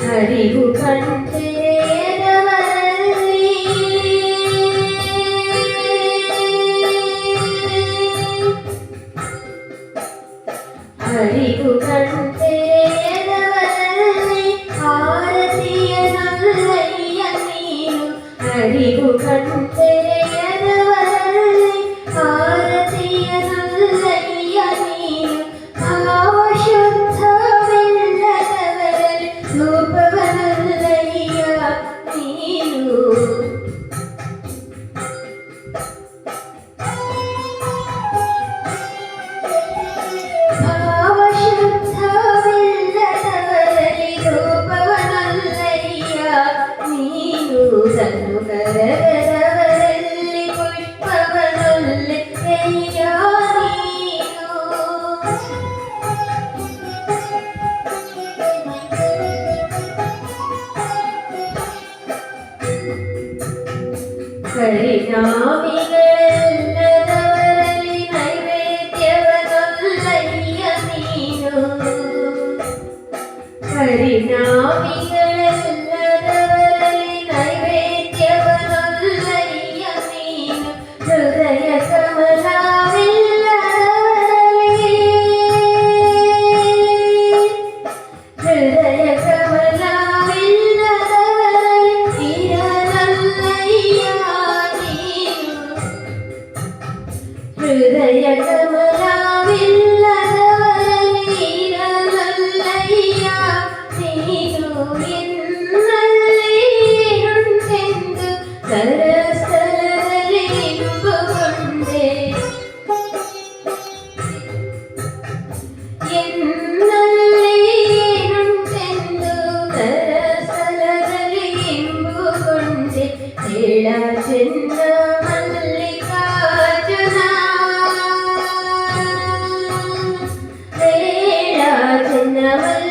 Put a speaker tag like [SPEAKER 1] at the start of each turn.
[SPEAKER 1] ಹರಿವು ಕಂತೆ ಹರಿವು ಕಂತೆ ಹರಿವು ಕಂತೆ പരിണാമികളെല്ലതവരലി നൈവേദ്യവനല്ലയ്യ നീനു പരിണാമികൾ ഹൃദയ never